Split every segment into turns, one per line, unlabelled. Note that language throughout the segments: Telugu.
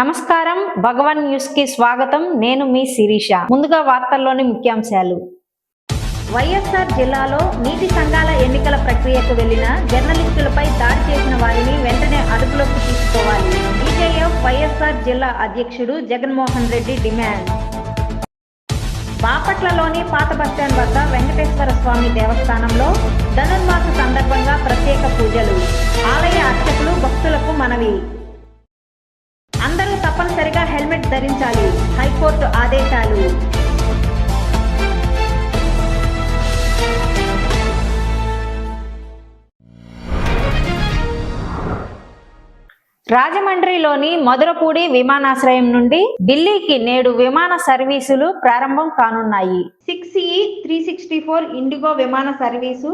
నమస్కారం భగవాన్ న్యూస్కి స్వాగతం. నేను మీ శిరీష. ముందుగా వార్తల్లోని ముఖ్యాంశాలు. వైఎస్ఆర్ జిల్లాలో నీటి సంఘాల ఎన్నికల ప్రక్రియకు వెళ్ళిన జర్నలిస్టులపై దాడి చేసిన వారిని వెంటనే అదుపులోకి తీసుకోవాలి. బీజేఎఫ్ వైఎస్ఆర్ జిల్లా అధ్యక్షుడు జగన్మోహన్ రెడ్డి డిమాండ్. బాపట్లలోని పాత బస్టాండ్ వద్ద వెంకటేశ్వర స్వామి దేవస్థానంలో ధనుర్మాస సందర్భంగా ప్రత్యేక పూజలు. ఆలయ అర్చకులు భక్తులకు మనవి. తప్పనిసరిగా హెల్మెట్ ధరించాలి. హైకోర్టు ఆదేశాలు. రాజమండ్రిలోని మధురపూడి విమానాశ్రయం నుండి ఢిల్లీకి నేడు విమాన సర్వీసులు ప్రారంభం కానున్నాయి. Six E three sixty four Indigo విమాన సర్వీసు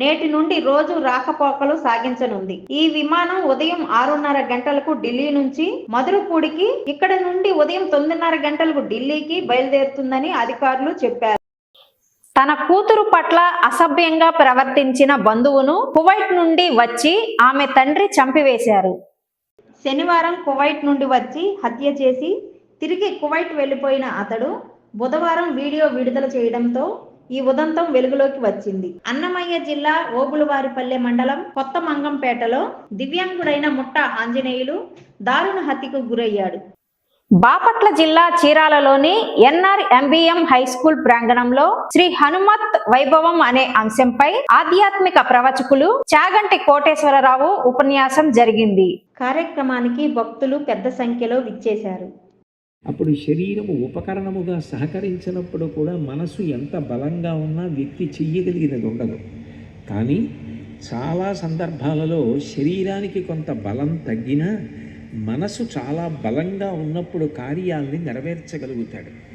నేటి నుండి రోజు రాకపోకలు సాగించనుంది. ఈ విమానం ఉదయం ఆరున్నర గంటలకు ఢిల్లీ నుంచి మధురపూడికి ఇక్కడ నుండి ఉదయం తొమ్మిదిన్నర గంటలకు ఢిల్లీకి బయలుదేరుతుందని అధికారులు చెప్పారు. తన కూతురు పట్ల అసభ్యంగా ప్రవర్తించిన బంధువును కువైట్ నుండి వచ్చి ఆమె తండ్రి చంపివేశారు. శనివారం కువైట్ నుండి వచ్చి హత్య చేసి తిరిగి కువైట్ వెళ్ళిపోయిన అతడు బుధవారం వీడియో విడుదల చేయడంతో ఈ ఉదంతం వెలుగులోకి వచ్చింది. అన్నమయ్య జిల్లా ఓబులవారిపల్లె మండలం కొత్త మంగంపేటలో దివ్యాంగుడైన ముట్ట ఆంజనేయులు దారుణ హత్యకు గురయ్యాడు. బాపట్ల జిల్లా చీరాలలోని ఎన్ఆర్ ఎంబీఎం హై స్కూల్ ప్రాంగణంలో శ్రీ హనుమత్ వైభవం అనే అంశంపై ఆధ్యాత్మిక ప్రవచకులు చాగంటి కోటేశ్వరరావు ఉపన్యాసం జరిగింది. కార్యక్రమానికి భక్తులు పెద్ద సంఖ్యలో విచ్చేశారు.
అప్పుడు శరీరము ఉపకరణముగా సహకరించినప్పుడు కూడా మనసు ఎంత బలంగా ఉన్నా వ్యక్తి చెయ్యగలిగినది ఉండదు. కానీ చాలా సందర్భాలలో శరీరానికి కొంత బలం తగ్గినా మనసు చాలా బలంగా ఉన్నప్పుడు కార్యాల్ని నెరవేర్చగలుగుతాడు.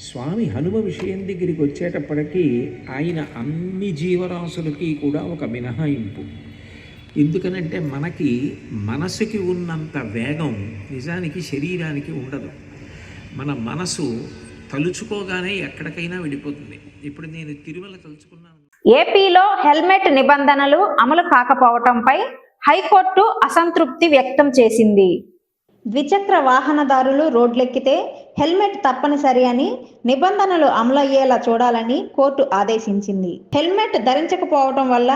స్వామి హనుమ విషయం దగ్గరికి వచ్చేటప్పటికీ ఆయన అన్ని జీవరాశులకి కూడా ఒక మినహాయింపు. ఎందుకనంటే మనకి మనసుకి ఉన్నంత వేగం నిజానికి శరీరానికి ఉండదు. మన మనసు తలుచుకోగానే ఎక్కడికైనా వెళ్ళిపోతుంది. ఇప్పుడు నేను తిరుమల తలుచుకున్నాను.
ఏపీలో హెల్మెట్ నిబంధనలు అమలు కాకపోవటంపై హైకోర్టు అసంతృప్తి వ్యక్తం చేసింది. ద్విచక్ర వాహనదారులు రోడ్లెక్కితే హెల్మెట్ తప్పనిసరి అని నిబంధనలు అమలయ్యేలా చూడాలని కోర్టు ఆదేశించింది. హెల్మెట్ ధరించకపోవటం వల్ల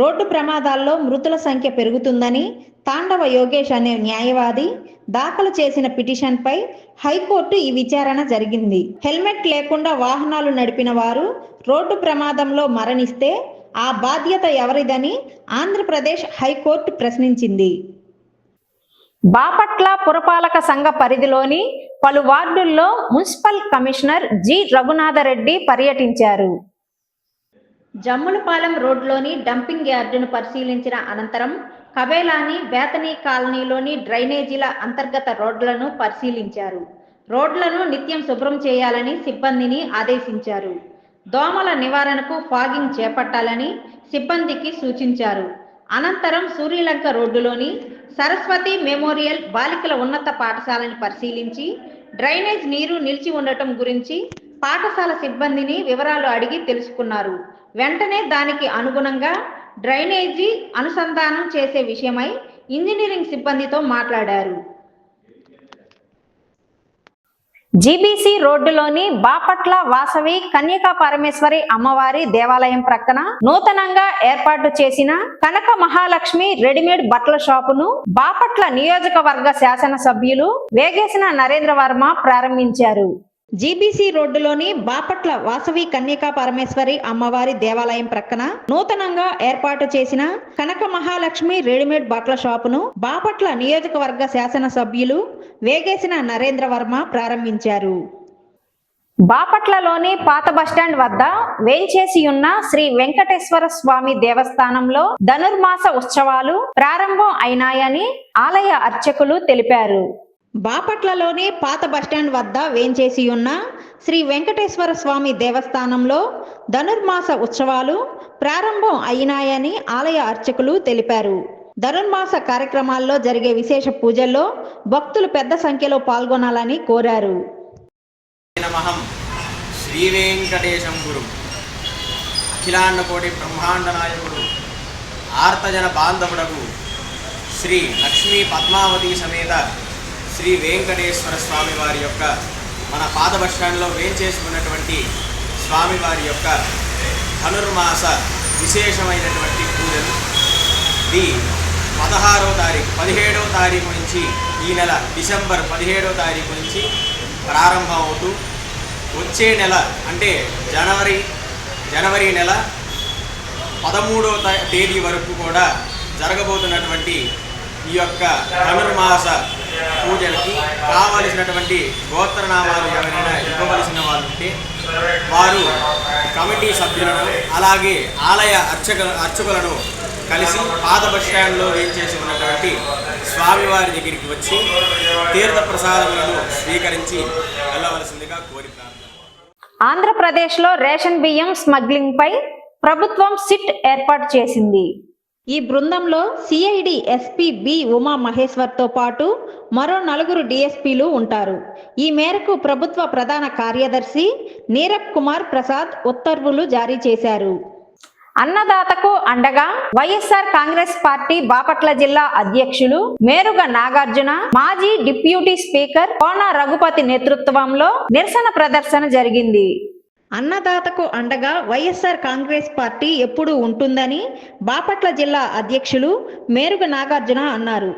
రోడ్డు ప్రమాదాల్లో మృతుల సంఖ్య పెరుగుతుందని తాండవ యోగేష్ అనే న్యాయవాది దాఖలు చేసిన పిటిషన్పై హైకోర్టు ఈ విచారణ జరిగింది. హెల్మెట్ లేకుండా వాహనాలు నడిపిన వారు రోడ్డు ప్రమాదంలో మరణిస్తే ఆ బాధ్యత ఎవరిదని ఆంధ్రప్రదేశ్ హైకోర్టు ప్రశ్నించింది. బాపట్ల పురపాలక సంఘ పరిధిలోని పలు వార్డుల్లో మున్సిపల్ కమిషనర్ జి. రఘునాథరెడ్డి పర్యటించారు. జమ్ములపాలెం రోడ్లోని డంపింగ్ యార్డును పరిశీలించిన అనంతరం కబేలాని బేతనీ కాలనీలోని డ్రైనేజీల అంతర్గత రోడ్లను పరిశీలించారు. రోడ్లను నిత్యం శుభ్రం చేయాలని సిబ్బందిని ఆదేశించారు. దోమల నివారణకు ఫాగింగ్ చేపట్టాలని సిబ్బందికి సూచించారు. అనంతరం సూర్యలంక రోడ్డులోని సరస్వతి మెమోరియల్ బాలికల ఉన్నత పాఠశాలని పరిశీలించి డ్రైనేజ్ నీరు నిలిచి ఉండటం గురించి పాఠశాల సిబ్బందిని వివరాలు అడిగి తెలుసుకున్నారు. వెంటనే దానికి అనుగుణంగా డ్రైనేజీ అనుసంధానం చేసే విషయమై ఇంజనీరింగ్ సిబ్బందితో మాట్లాడారు. జీబీసీ రోడ్డులోని బాపట్ల వాసవి కన్యకా పరమేశ్వరి అమ్మవారి దేవాలయం ప్రక్కన నూతనంగా ఏర్పాటు చేసిన కనక మహాలక్ష్మి రెడీమేడ్ బట్టల షాపును బాపట్ల నియోజకవర్గ శాసనసభ్యులు వేగేసిన నరేంద్ర వర్మ ప్రారంభించారు. జీబీసీ రోడ్డులోని బాపట్ల వాసవి కన్యకా పరమేశ్వరి అమ్మవారి దేవాలయం ప్రక్కన నూతనంగా ఏర్పాటు చేసిన కనక మహాలక్ష్మి రెడీమేడ్ బట్టల షాపును బాపట్ల నియోజకవర్గ శాసనసభ్యులు వేగేసిన నరేంద్ర వర్మ ప్రారంభించారు. బాపట్లలోని పాత బస్టాండ్ వద్ద వేంచేసి ఉన్న శ్రీ వెంకటేశ్వర స్వామి దేవస్థానంలో ధనుర్మాస ఉత్సవాలు ప్రారంభం అయినాయని ఆలయ అర్చకులు తెలిపారు. బాపట్లలోని పాత బస్టాండ్ వద్ద వేంచేసి ఉన్న శ్రీ వెంకటేశ్వర స్వామి దేవస్థానంలో ధనుర్మాస ఉత్సవాలు ప్రారంభం అయినాయని ఆలయ అర్చకులు తెలిపారు. ధనుర్మాస కార్యక్రమాల్లో జరిగే విశేష పూజల్లో భక్తులు పెద్ద సంఖ్యలో పాల్గొనాలని కోరారు.
నమహం శ్రీవేంకటేశం గురు. బ్రహ్మాండ నాయకుడు ఆర్తజన బాంధవుడకు శ్రీ లక్ష్మీ పద్మావతి సమేత శ్రీ వెంకటేశ్వర స్వామి వారి యొక్క మన పాత బస్ స్టాండ్లో వేంచేసుకున్నటువంటి స్వామివారి యొక్క ధనుర్మాస విశేషమైనటువంటి పూజలు. ఇది పదహారో తారీఖు పదిహేడవ తారీఖు నుంచి ఈ నెల డిసెంబర్ పదిహేడవ తారీఖు నుంచి ప్రారంభం అవుతూ వచ్చే నెల అంటే జనవరి జనవరి నెల పదమూడవ తేదీ వరకు కూడా జరగబోతున్నటువంటి ఈ యొక్క ధనుర్మాస పూజలకి కావలసినటువంటి గోత్రనామాలు ఎవరైనా ఇవ్వవలసిన వాళ్ళు ఉంటే వారు కమిటీ సభ్యులను అలాగే ఆలయ అర్చక అర్చకులను కలిసి పాత బస్ స్టాండ్లో వేయించేసి ఉన్నటువంటి స్వామివారి దగ్గరికి వచ్చి తీర్థ ప్రసాదములను స్వీకరించి వెళ్ళవలసిందిగా కోరి
ఆంధ్రప్రదేశ్లో రేషన్ బియ్యం స్మగ్లింగ్పై ప్రభుత్వం సిట్ ఏర్పాటు చేసింది. ఈ బృందంలో సిఐడి ఎస్పీ బి ఉమా మహేశ్వర్తో పాటు మరో నలుగురు డిఎస్పీలు ఉంటారు. ఈ మేరకు ప్రభుత్వ ప్రధాన కార్యదర్శి నీరబ్ కుమార్ ప్రసాద్ ఉత్తర్వులు జారీ చేశారు. అన్నదాతకు అండగా వైఎస్ఆర్ కాంగ్రెస్ పార్టీ బాపట్ల జిల్లా అధ్యక్షులు మేరుగ నాగార్జున మాజీ డిప్యూటీ స్పీకర్ కోన రఘుపతి నేతృత్వంలో నిరసన ప్రదర్శన జరిగింది. అన్నదాతకు అండగా వైఎస్ఆర్ కాంగ్రెస్ పార్టీ ఎప్పుడూ ఉంటుందని బాపట్ల జిల్లా అధ్యక్షులు మేరుగ నాగార్జున అన్నారు.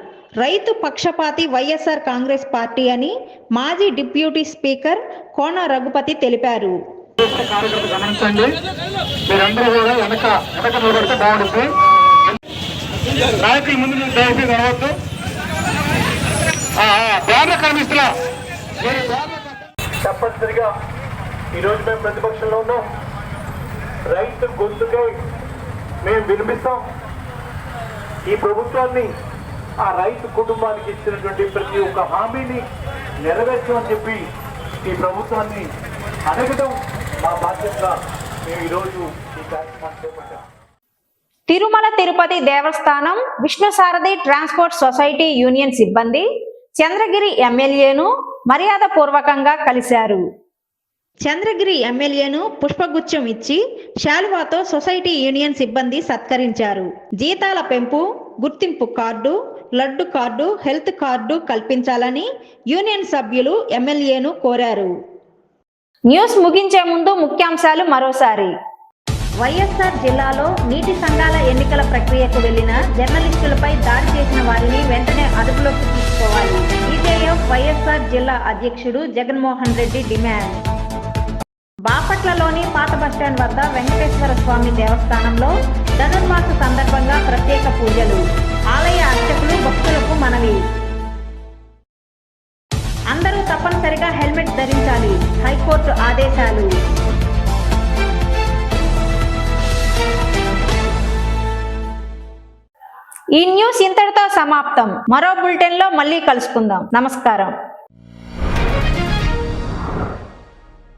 రైతు పక్షపాతి వైఎస్ఆర్ కాంగ్రెస్ పార్టీ అని మాజీ డిప్యూటీ స్పీకర్ కోన రఘుపతి తెలిపారు.
తప్పనిసరిగా ఈరోజు మేము ప్రతిపక్షంలో ఉన్నాం. రైతు గొంతుకై మేము వినిపిస్తాం. ఈ ప్రభుత్వాన్ని ఆ రైతు కుటుంబానికి ఇచ్చినటువంటి ప్రతి ఒక్క హామీని నెరవేర్చమని చెప్పి ఈ ప్రభుత్వాన్ని అడగడం మా బాధ్యతగా మేము ఈరోజు ఈ కార్యక్రమాన్ని చేపట్టాం.
తిరుమల తిరుపతి దేవస్థానం Vishnu Sarathi transport society union సిబ్బంది చంద్రగిరి ఎమ్మెల్యేను మర్యాద పూర్వకంగా కలిశారు. చంద్రగిరి ఎమ్మెల్యేను పుష్పగుచ్చం ఇచ్చి శాలువాతో సొసైటీ యూనియన్ సిబ్బంది సత్కరించారు. జీతాల పెంపు గుర్తింపు card laddu card health card కల్పించాలని యూనియన్ సభ్యులు ఎమ్మెల్యేను కోరారు. న్యూస్ ముగించే ముందు ముఖ్యాంశాలు మరోసారి. వైఎస్ఆర్ జిల్లాలో నీటి సంఘాల ఎన్నికల ప్రక్రియకు వెళ్ళిన జర్నలిస్టులపై దాడి చేసిన వారిని వెంటనే అదుపులోకి తీసుకోవాలి. ఈజేఎఫ్ వైఎస్ఆర్ జిల్లా అధ్యక్షుడు జగన్మోహన్ రెడ్డి డిమాండ్. బాపట్లలోని పాత బస్టాండ్ వద్ద వెంకటేశ్వర స్వామి దేవస్థానంలో ధనుర్మాస సందర్భంగా ప్రత్యేక పూజలు. ఆలయ అర్చకులు భక్తులకు మనవి. అందరూ తప్పనిసరిగా హెల్మెట్ ధరించాలి. హైకోర్టు ఆదేశాలు. ఈ న్యూస్ ఇంతటితో సమాప్తం. మరో బులెటిన్లో మళ్ళీ కలుసుకుందాం. నమస్కారం.